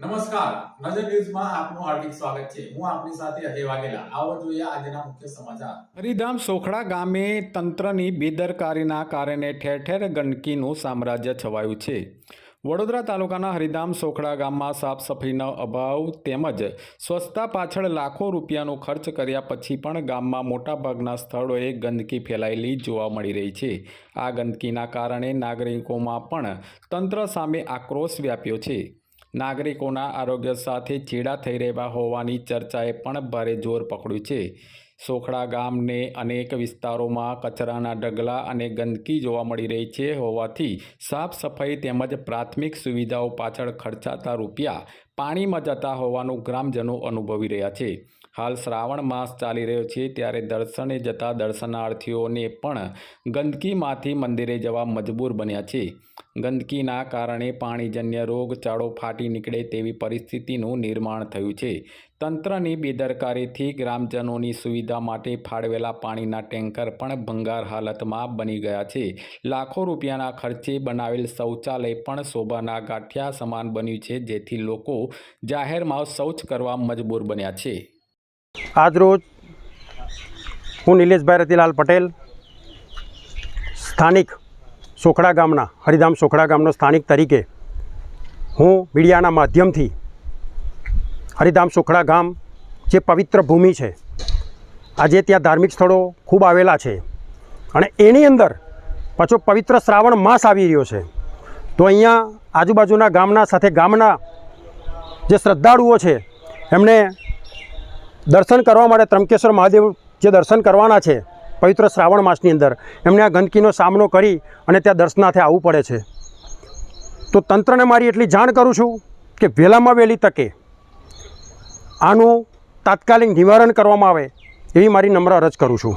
નમસ્કાર. નજર ન્યૂઝમાં આપનું હાર્દિક સ્વાગત છે. હું આપની સાથે અજય વાઘેલા. આવો જોઈએ આજના મુખ્ય સમાચાર. હરિધામ સોખડા ગામે તંત્રની બેદરકારીના કારણે ઠેર ઠેર ગંદકીનું સામ્રાજ્ય છવાયું છે. વડોદરા તાલુકાના હરિધામ સોખડા ગામમાં સાફ સફાઈનો અભાવ તેમજ સ્વચ્છતા પાછળ લાખો રૂપિયાનો ખર્ચ કર્યા પછી પણ ગામમાં મોટાભાગના સ્થળોએ ગંદકી ફેલાયેલી જોવા મળી રહી છે. આ ગંદકીના કારણે નાગરિકોમાં પણ તંત્ર સામે આક્રોશ વ્યાપ્યો છે. નાગરિકોના આરોગ્ય સાથે ચેડા થઈ રહ્યા હોવાની ચર્ચાએ પણ ભારે જોર પકડ્યું છે. સોખડા ગામને અનેક વિસ્તારોમાં કચરાના ઢગલા અને ગંદકી જોવા મળી રહી છે હોવાથી સાફ સફાઈ તેમજ પ્રાથમિક સુવિધાઓ પાછળ ખર્ચાતા રૂપિયા પાણીમાં જતા હોવાનું ગ્રામજનો અનુભવી રહ્યા છે. હાલ શ્રાવણ માસ ચાલી રહ્યો છે ત્યારે દર્શને જતા દર્શનાર્થીઓને પણ ગંદકીમાંથી મંદિરે જવા મજબૂર બન્યા છે. ગંદકીના કારણે પાણીજન્ય રોગચાળો ફાટી નીકળે તેવી પરિસ્થિતિનું નિર્માણ થયું છે. તંત્રની બેદરકારીથી ગ્રામજનોની સુવિધા માટે ફાળવેલા પાણીના ટેન્કર પણ ભંગાર હાલતમાં બની ગયા છે. લાખો રૂપિયાના ખર્ચે બનાવેલ શૌચાલય પણ શોભાના ગાંઠિયા સમાન બન્યું છે જેથી લોકો જાહેરમાં શૌચ કરવા મજબૂર બન્યા છે. આજરોજ હું નિલેશભાઈ રતિલાલ પટેલ, સ્થાનિક સોખડા ગામના, હરિધામ સોખડા ગામનો સ્થાનિક તરીકે હું મીડિયાના માધ્યમથી હરિધામ સોખડા ગામ જે પવિત્ર ભૂમિ છે, આજે ત્યાં ધાર્મિક સ્થળો ખૂબ આવેલા છે અને એની અંદર પાછો પવિત્ર શ્રાવણ માસ આવી રહ્યો છે. તો અહીંયા આજુબાજુના ગામના સાથે ગામના જે શ્રદ્ધાળુઓ છે, એમને દર્શન કરવા માટે ત્રંકેશ્વર મહાદેવ જે દર્શન કરવાના છે, પવિત્ર શ્રાવણ માસની અંદર, એમને આ ગંદકીનો સામનો કરી અને ત્યાં દર્શનાર્થે આવવું પડે છે. તો તંત્રને મારી એટલી જાણ કરું છું કે વહેલામાં વહેલી તકે આનું તાત્કાલિક નિવારણ કરવામાં આવે એવી મારી નમ્ર અરજ કરું છું.